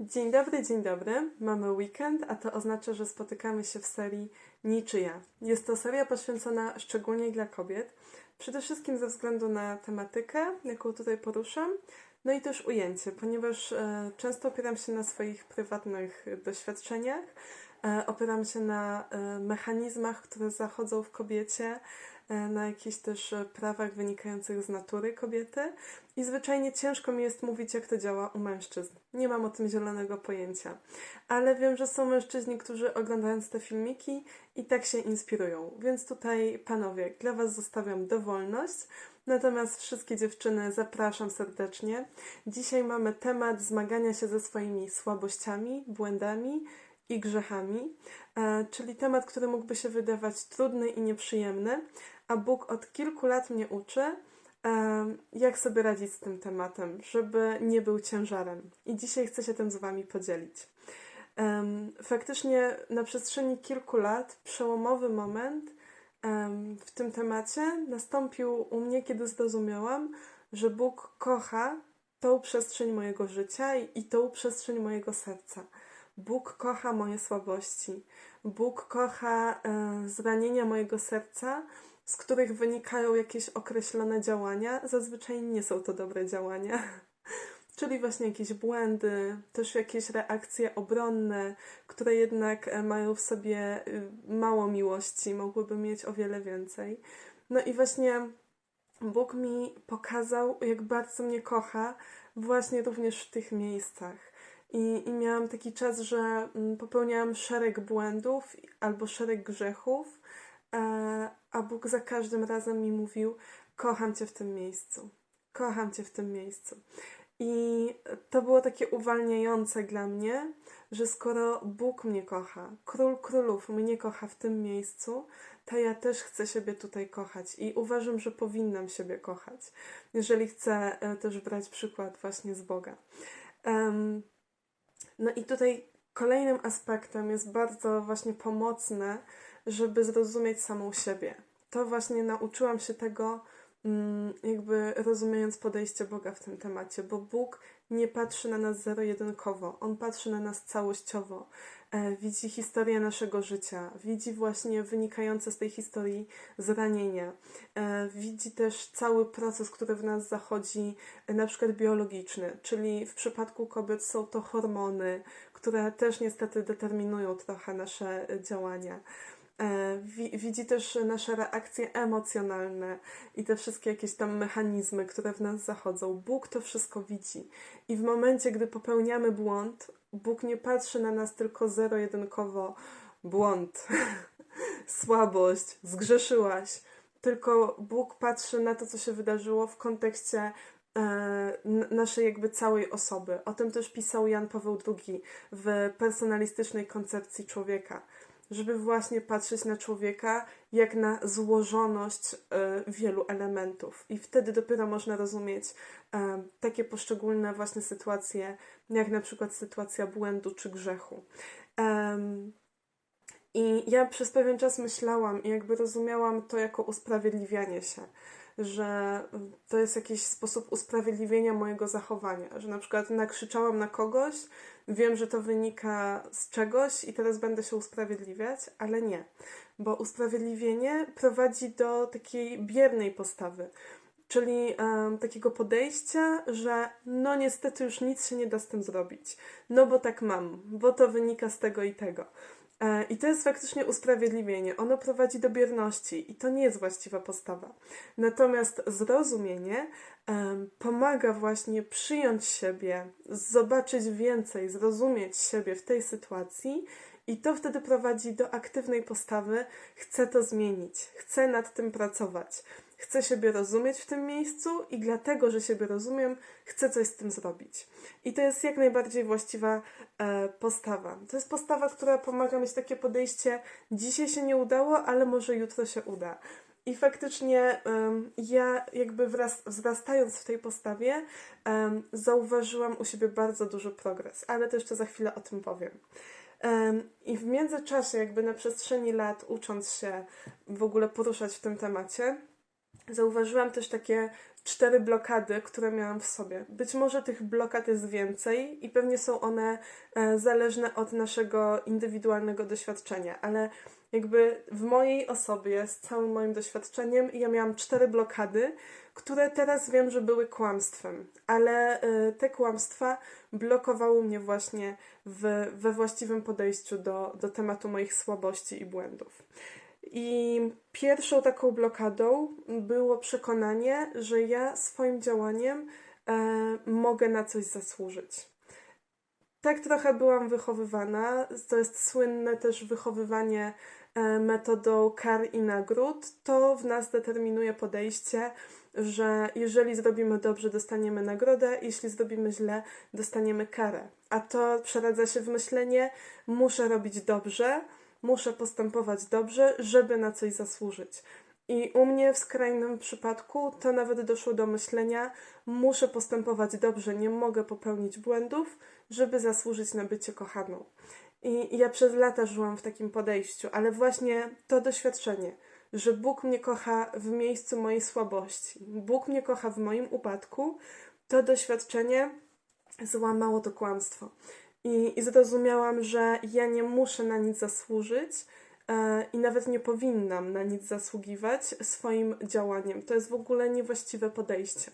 Dzień dobry, dzień dobry. Mamy weekend, a to oznacza, że spotykamy się w serii Niczyja. Jest to seria poświęcona szczególnie dla kobiet, przede wszystkim ze względu na tematykę, jaką tutaj poruszam, no i też ujęcie, ponieważ e, często opieram się na swoich prywatnych doświadczeniach, e, opieram się na e, mechanizmach, które zachodzą w kobiecie, na jakichś też e, prawach wynikających z natury kobiety i zwyczajnie ciężko mi jest mówić, jak to działa u mężczyzn. Nie mam o tym zielonego pojęcia. Ale wiem, że są mężczyźni, którzy oglądając te filmiki i tak się inspirują. Więc tutaj, panowie, dla was zostawiam dowolność. Natomiast wszystkie dziewczyny zapraszam serdecznie. Dzisiaj mamy temat zmagania się ze swoimi słabościami, błędami i grzechami, e, czyli temat, który mógłby się wydawać trudny i nieprzyjemny, a Bóg od kilku lat mnie uczy, jak sobie radzić z tym tematem, żeby nie był ciężarem. I dzisiaj chcę się tym z Wami podzielić. Faktycznie na przestrzeni kilku lat przełomowy moment w tym temacie nastąpił u mnie, kiedy zrozumiałam, że Bóg kocha tą przestrzeń mojego życia i, i tą przestrzeń mojego serca. Bóg kocha moje słabości. Bóg kocha e, zranienia mojego serca, z których wynikają jakieś określone działania. Zazwyczaj nie są to dobre działania. Czyli właśnie jakieś błędy, też jakieś reakcje obronne, które jednak e, mają w sobie y, mało miłości, mogłyby mieć o wiele więcej. No i właśnie Bóg mi pokazał, jak bardzo mnie kocha, właśnie również w tych miejscach. I, I miałam taki czas, że mm, popełniałam szereg błędów albo szereg grzechów, e, a Bóg za każdym razem mi mówił: Kocham Cię w tym miejscu, kocham Cię w tym miejscu. I to było takie uwalniające dla mnie, że skoro Bóg mnie kocha, Król Królów mnie kocha w tym miejscu, to ja też chcę siebie tutaj kochać i uważam, że powinnam siebie kochać, jeżeli chcę e, też brać przykład właśnie z Boga. No i tutaj kolejnym aspektem jest bardzo właśnie pomocne, żeby zrozumieć samą siebie. To właśnie nauczyłam się tego, mm, jakby rozumiejąc podejście Boga w tym temacie, bo Bóg nie patrzy na nas zero-jedynkowo, On patrzy na nas całościowo. E, Widzi historię naszego życia, widzi właśnie wynikające z tej historii zranienia, E, widzi też cały proces, który w nas zachodzi, e, na przykład biologiczny, czyli w przypadku kobiet są to hormony, które też niestety determinują trochę nasze działania. E, wi- Widzi też nasze reakcje emocjonalne i te wszystkie jakieś tam mechanizmy, które w nas zachodzą. Bóg to wszystko widzi. I w momencie, gdy popełniamy błąd, Bóg nie patrzy na nas tylko zero-jedynkowo błąd, słabość, zgrzeszyłaś, tylko Bóg patrzy na to, co się wydarzyło w kontekście e, naszej jakby całej osoby. O tym też pisał Jan Paweł II w personalistycznej koncepcji człowieka, żeby właśnie patrzeć na człowieka jak na złożoność e, wielu elementów. I wtedy dopiero można rozumieć e, takie poszczególne właśnie sytuacje, jak na przykład sytuacja błędu czy grzechu. I ja przez pewien czas myślałam i jakby rozumiałam to jako usprawiedliwianie się, że to jest jakiś sposób usprawiedliwienia mojego zachowania, że na przykład nakrzyczałam na kogoś, wiem, że to wynika z czegoś i teraz będę się usprawiedliwiać, ale nie, bo usprawiedliwienie prowadzi do takiej biernej postawy. Czyli em, takiego podejścia, że no niestety już nic się nie da z tym zrobić. No bo tak mam, bo to wynika z tego i tego. E, I to jest faktycznie usprawiedliwienie. Ono prowadzi do bierności i to nie jest właściwa postawa. Natomiast zrozumienie pomaga właśnie przyjąć siebie, zobaczyć więcej, zrozumieć siebie w tej sytuacji i to wtedy prowadzi do aktywnej postawy. Chcę to zmienić, chcę nad tym pracować. Chcę siebie rozumieć w tym miejscu i dlatego, że siebie rozumiem, chcę coś z tym zrobić. I to jest jak najbardziej właściwa e, postawa. To jest postawa, która pomaga mieć takie podejście: dzisiaj się nie udało, ale może jutro się uda. I faktycznie em, ja, jakby wraz, wzrastając w tej postawie, em, zauważyłam u siebie bardzo duży progres, ale to jeszcze za chwilę o tym powiem. I w międzyczasie, jakby na przestrzeni lat, ucząc się w ogóle poruszać w tym temacie, zauważyłam też takie cztery blokady, które miałam w sobie. Być może tych blokad jest więcej i pewnie są one e, zależne od naszego indywidualnego doświadczenia, ale jakby w mojej osobie, z całym moim doświadczeniem, ja miałam cztery blokady, które teraz wiem, że były kłamstwem, ale e, te kłamstwa blokowały mnie właśnie w, we właściwym podejściu do, do tematu moich słabości i błędów. I pierwszą taką blokadą było przekonanie, że ja swoim działaniem e, mogę na coś zasłużyć. Tak trochę byłam wychowywana. To jest słynne też wychowywanie e, metodą kar i nagród. To w nas determinuje podejście, że jeżeli zrobimy dobrze, dostaniemy nagrodę, jeśli zrobimy źle, dostaniemy karę. A to przeradza się w myślenie: muszę robić dobrze muszę postępować dobrze, żeby na coś zasłużyć. I u mnie w skrajnym przypadku to nawet doszło do myślenia: muszę postępować dobrze, nie mogę popełnić błędów, żeby zasłużyć na bycie kochaną. I ja przez lata żyłam w takim podejściu, ale właśnie to doświadczenie, że Bóg mnie kocha w miejscu mojej słabości, Bóg mnie kocha w moim upadku, to doświadczenie złamało to kłamstwo. I, I zrozumiałam, że ja nie muszę na nic zasłużyć e, i nawet nie powinnam na nic zasługiwać swoim działaniem. To jest w ogóle niewłaściwe podejście.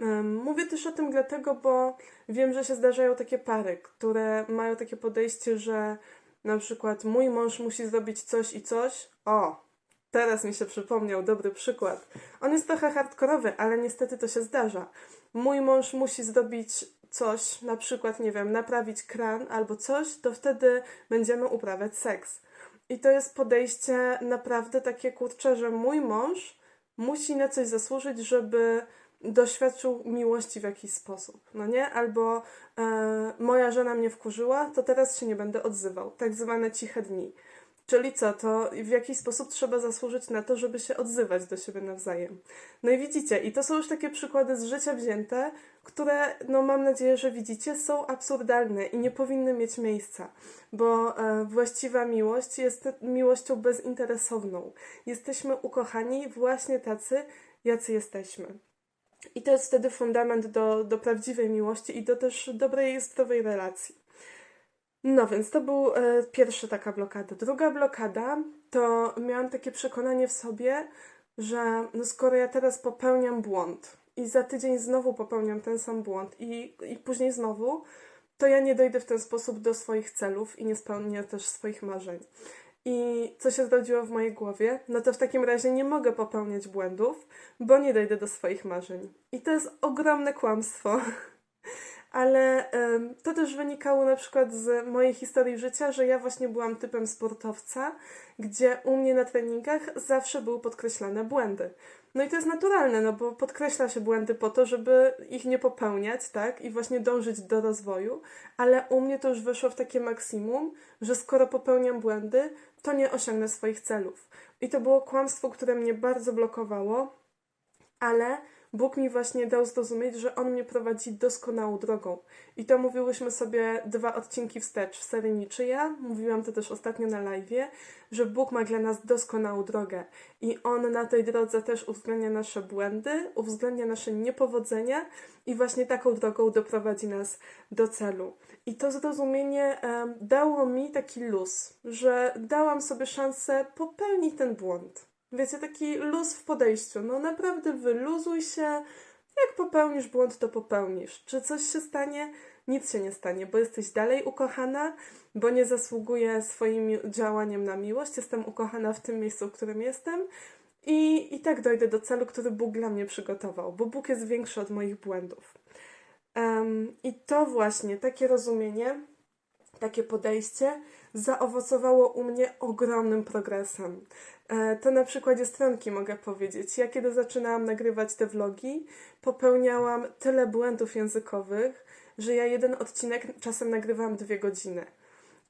E, mówię też o tym dlatego, bo wiem, że się zdarzają takie pary, które mają takie podejście, że na przykład mój mąż musi zrobić coś i coś. O, teraz mi się przypomniał dobry przykład. On jest trochę hardkorowy, ale niestety to się zdarza. Mój mąż musi zrobić coś, na przykład, nie wiem, naprawić kran albo coś, to wtedy będziemy uprawiać seks. I to jest podejście naprawdę takie kurcze, że mój mąż musi na coś zasłużyć, żeby doświadczył miłości w jakiś sposób, no nie? Albo e, moja żona mnie wkurzyła, to teraz się nie będę odzywał. Tak zwane ciche dni. Czyli co, to w jakiś sposób trzeba zasłużyć na to, żeby się odzywać do siebie nawzajem. No i widzicie, i to są już takie przykłady z życia wzięte, które, no mam nadzieję, że widzicie, są absurdalne i nie powinny mieć miejsca, bo e, właściwa miłość jest miłością bezinteresowną. Jesteśmy ukochani właśnie tacy, jacy jesteśmy. I to jest wtedy fundament do, do prawdziwej miłości i do też dobrej, zdrowej relacji. No więc to był e, pierwsza taka blokada. Druga blokada to miałam takie przekonanie w sobie, że no skoro ja teraz popełniam błąd i za tydzień znowu popełniam ten sam błąd i, i później znowu, to ja nie dojdę w ten sposób do swoich celów i nie spełnię też swoich marzeń. I co się zrodziło w mojej głowie? No to w takim razie nie mogę popełniać błędów, bo nie dojdę do swoich marzeń. I to jest ogromne kłamstwo. ale to też wynikało na przykład z mojej historii życia, że ja właśnie byłam typem sportowca, gdzie u mnie na treningach zawsze były podkreślane błędy. No i to jest naturalne, no bo podkreśla się błędy po to, żeby ich nie popełniać, tak? I właśnie dążyć do rozwoju, ale u mnie to już wyszło w takie maksimum, że skoro popełniam błędy, to nie osiągnę swoich celów. I to było kłamstwo, które mnie bardzo blokowało, ale Bóg mi właśnie dał zrozumieć, że On mnie prowadzi doskonałą drogą. I to mówiłyśmy sobie dwa odcinki wstecz w serii. Mówiłam to też ostatnio na live, że Bóg ma dla nas doskonałą drogę. I On na tej drodze też uwzględnia nasze błędy, uwzględnia nasze niepowodzenia i właśnie taką drogą doprowadzi nas do celu. I to zrozumienie um, dało mi taki luz, że dałam sobie szansę popełnić ten błąd Wiecie, taki luz w podejściu. No naprawdę wyluzuj się. Jak popełnisz błąd, to popełnisz. Czy coś się stanie? Nic się nie stanie, bo jesteś dalej ukochana, bo nie zasługuję swoim działaniem na miłość. Jestem ukochana w tym miejscu, w którym jestem. I, I tak dojdę do celu, który Bóg dla mnie przygotował, bo Bóg jest większy od moich błędów. Um, I to właśnie, takie rozumienie, takie podejście zaowocowało u mnie ogromnym progresem. E, to na przykładzie stronki mogę powiedzieć. Ja kiedy zaczynałam nagrywać te vlogi, popełniałam tyle błędów językowych, że ja jeden odcinek czasem nagrywałam dwie godziny.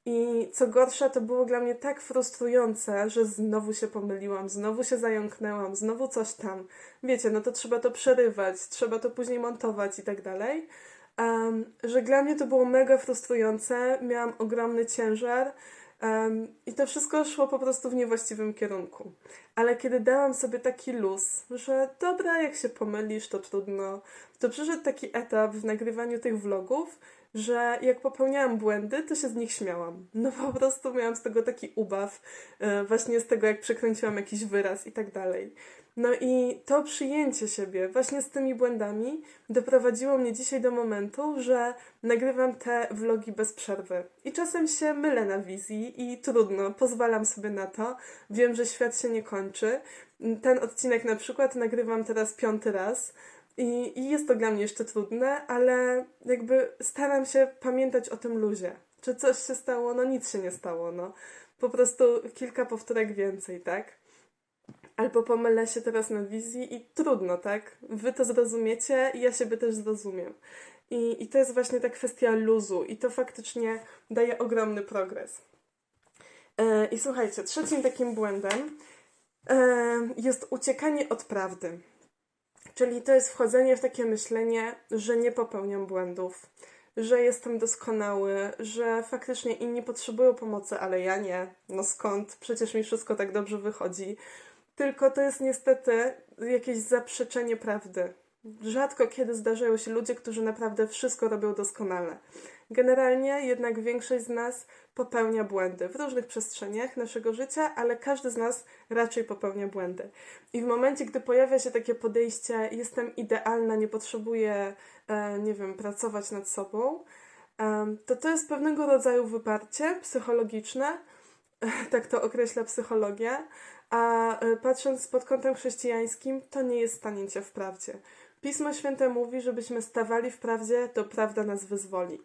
I co gorsza, to było dla mnie tak frustrujące, że znowu się pomyliłam, znowu się zająknęłam, znowu coś tam. Wiecie, no to trzeba to przerywać, trzeba to później montować i tak dalej. Um, że dla mnie to było mega frustrujące, miałam ogromny ciężar Em, I to wszystko szło po prostu w niewłaściwym kierunku. Ale kiedy dałam sobie taki luz, że dobra, jak się pomylisz, to trudno, to przyszedł taki etap w nagrywaniu tych vlogów, że jak popełniałam błędy, to się z nich śmiałam. No po prostu miałam z tego taki ubaw, e, właśnie z tego, jak przekręciłam jakiś wyraz i tak dalej. No i to przyjęcie siebie właśnie z tymi błędami doprowadziło mnie dzisiaj do momentu, że nagrywam te vlogi bez przerwy. I czasem się mylę na wizji i trudno, pozwalam sobie na to. Wiem, że świat się nie kończy. Ten odcinek na przykład nagrywam teraz piąty raz. I, I jest to dla mnie jeszcze trudne, ale jakby staram się pamiętać o tym luzie. Czy coś się stało? No nic się nie stało, no. Po prostu kilka powtórek więcej, tak? Albo pomylę się teraz na wizji i trudno, tak? Wy to zrozumiecie i ja siebie też zrozumiem. I, I to jest właśnie ta kwestia luzu i to faktycznie daje ogromny progres. E, I słuchajcie, trzecim takim błędem e, jest uciekanie od prawdy. Czyli to jest wchodzenie w takie myślenie, że nie popełniam błędów, że jestem doskonały, że faktycznie inni potrzebują pomocy, ale ja nie. No skąd? Przecież mi wszystko tak dobrze wychodzi. Tylko to jest niestety jakieś zaprzeczenie prawdy. Rzadko kiedy zdarzają się ludzie, którzy naprawdę wszystko robią doskonale. Generalnie jednak większość z nas popełnia błędy w różnych przestrzeniach naszego życia, ale każdy z nas raczej popełnia błędy. I w momencie, gdy pojawia się takie podejście, jestem idealna, nie potrzebuję, e, nie wiem, pracować nad sobą, em, to to jest pewnego rodzaju wyparcie psychologiczne, tak to określa psychologia, a e, patrząc pod kątem chrześcijańskim, to nie jest stanięcie w prawdzie. Pismo Święte mówi, żebyśmy stawali w prawdzie, to prawda nas wyzwoli.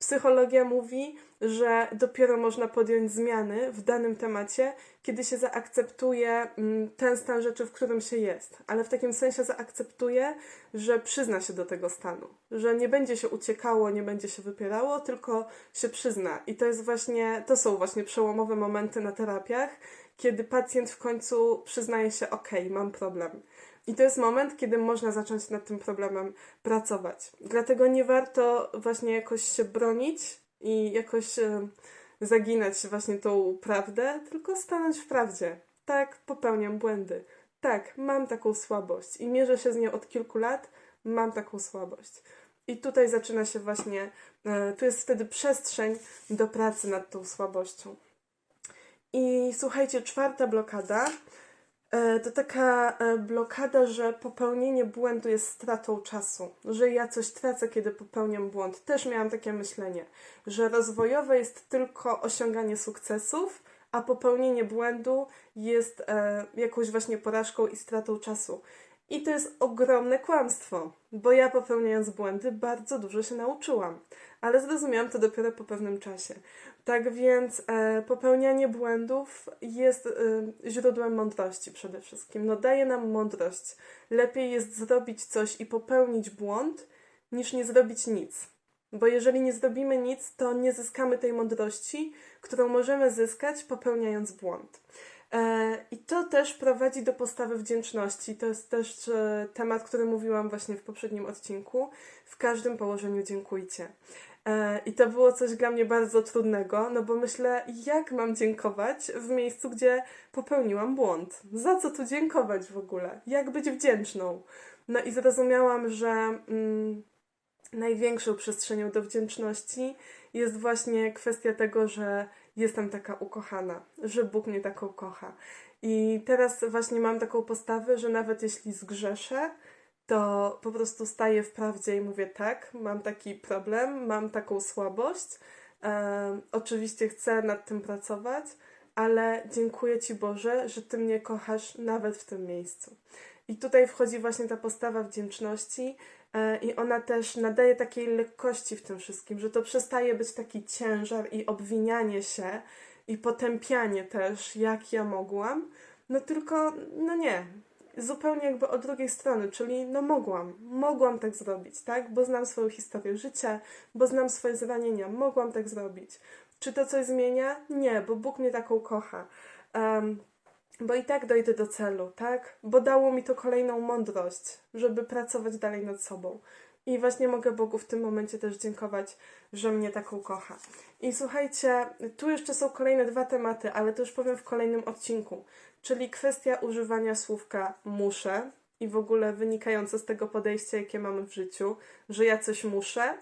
Psychologia mówi, że dopiero można podjąć zmiany w danym temacie, kiedy się zaakceptuje mm, ten stan rzeczy, w którym się jest. Ale w takim sensie zaakceptuje, że przyzna się do tego stanu, że nie będzie się uciekało, nie będzie się wypierało, tylko się przyzna. I to jest właśnie, to są właśnie przełomowe momenty na terapiach, kiedy pacjent w końcu przyznaje się, ok, mam problem. I to jest moment, kiedy można zacząć nad tym problemem pracować. Dlatego nie warto właśnie jakoś się bronić i jakoś e, zaginać właśnie tą prawdę, tylko stanąć w prawdzie. Tak, popełniam błędy. Tak, mam taką słabość i mierzę się z nią od kilku lat, mam taką słabość. I tutaj zaczyna się właśnie, e, tu jest wtedy przestrzeń do pracy nad tą słabością. I słuchajcie, czwarta blokada to taka e, blokada, że popełnienie błędu jest stratą czasu, że ja coś tracę, kiedy popełniam błąd. Też miałam takie myślenie, że rozwojowe jest tylko osiąganie sukcesów, a popełnienie błędu jest e, jakąś właśnie porażką i stratą czasu. I to jest ogromne kłamstwo, bo ja popełniając błędy bardzo dużo się nauczyłam, ale zrozumiałam to dopiero po pewnym czasie. Tak więc e, popełnianie błędów jest e, źródłem mądrości przede wszystkim. No daje nam mądrość. Lepiej jest zrobić coś i popełnić błąd, niż nie zrobić nic. Bo jeżeli nie zrobimy nic, to nie zyskamy tej mądrości, którą możemy zyskać popełniając błąd. E, I to też prowadzi do postawy wdzięczności. To jest też e, temat, który mówiłam właśnie w poprzednim odcinku. W każdym położeniu dziękujcie. E, I to było coś dla mnie bardzo trudnego, no bo myślę, jak mam dziękować w miejscu, gdzie popełniłam błąd? Za co tu dziękować w ogóle? Jak być wdzięczną? No i zrozumiałam, że mm, największą przestrzenią do wdzięczności jest właśnie kwestia tego, że jestem taka ukochana, że Bóg mnie taką kocha. I teraz właśnie mam taką postawę, że nawet jeśli zgrzeszę, to po prostu staję w prawdzie i mówię tak, mam taki problem, mam taką słabość. E, oczywiście chcę nad tym pracować, ale dziękuję Ci Boże, że Ty mnie kochasz nawet w tym miejscu. I tutaj wchodzi właśnie ta postawa wdzięczności, e, i ona też nadaje takiej lekkości w tym wszystkim, że to przestaje być taki ciężar i obwinianie się i potępianie też, jak ja mogłam. No tylko, no nie, zupełnie jakby od drugiej strony, czyli no mogłam, mogłam tak zrobić, tak? Bo znam swoją historię życia, bo znam swoje zranienia, mogłam tak zrobić. Czy to coś zmienia? Nie, bo Bóg mnie taką kocha. Um, bo i tak dojdę do celu, tak? Bo dało mi to kolejną mądrość, żeby pracować dalej nad sobą. I właśnie mogę Bogu w tym momencie też dziękować, że mnie taką kocha. I słuchajcie, tu jeszcze są kolejne dwa tematy, ale to już powiem w kolejnym odcinku. Czyli kwestia używania słówka muszę i w ogóle wynikające z tego podejścia, jakie mamy w życiu, że ja coś muszę.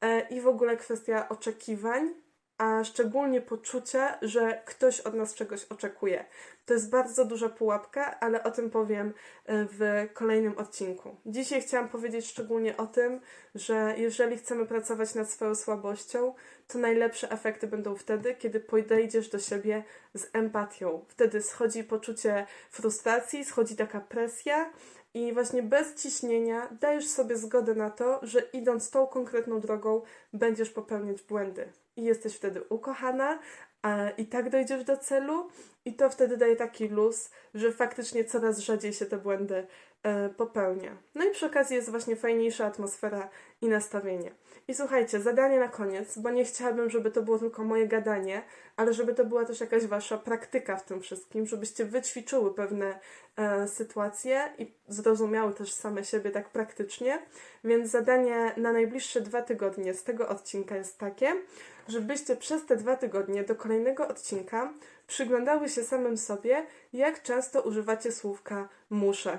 E, I w ogóle kwestia oczekiwań, a szczególnie poczucia, że ktoś od nas czegoś oczekuje. To jest bardzo duża pułapka, ale o tym powiem e, w kolejnym odcinku. Dzisiaj chciałam powiedzieć szczególnie o tym, że jeżeli chcemy pracować nad swoją słabością, to najlepsze efekty będą wtedy, kiedy podejdziesz do siebie z empatią. Wtedy schodzi poczucie frustracji, schodzi taka presja. I właśnie bez ciśnienia dajesz sobie zgodę na to, że idąc tą konkretną drogą będziesz popełniać błędy. I jesteś wtedy ukochana, i tak dojdziesz do celu, i to wtedy daje taki luz, że faktycznie coraz rzadziej się te błędy e, popełnia. No i przy okazji jest właśnie fajniejsza atmosfera i nastawienie. I słuchajcie, zadanie na koniec, bo nie chciałabym, żeby to było tylko moje gadanie, ale żeby to była też jakaś wasza praktyka w tym wszystkim, żebyście wyćwiczyły pewne e, sytuacje i zrozumiały też same siebie tak praktycznie. Więc zadanie na najbliższe dwa tygodnie z tego odcinka jest takie, żebyście przez te dwa tygodnie do kolejnego odcinka przyglądały się samym sobie, jak często używacie słówka muszę.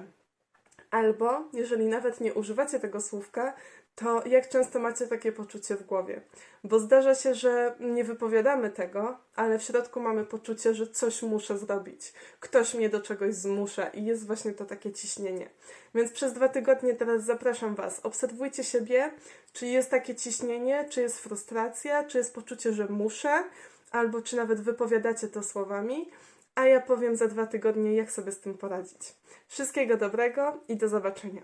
Albo, jeżeli nawet nie używacie tego słówka, to jak często macie takie poczucie w głowie? Bo zdarza się, że nie wypowiadamy tego, ale w środku mamy poczucie, że coś muszę zrobić. Ktoś mnie do czegoś zmusza i jest właśnie to takie ciśnienie. Więc przez dwa tygodnie teraz zapraszam Was. Obserwujcie siebie, czy jest takie ciśnienie, czy jest frustracja, czy jest poczucie, że muszę, albo czy nawet wypowiadacie to słowami. A ja powiem za dwa tygodnie, jak sobie z tym poradzić. Wszystkiego dobrego i do zobaczenia.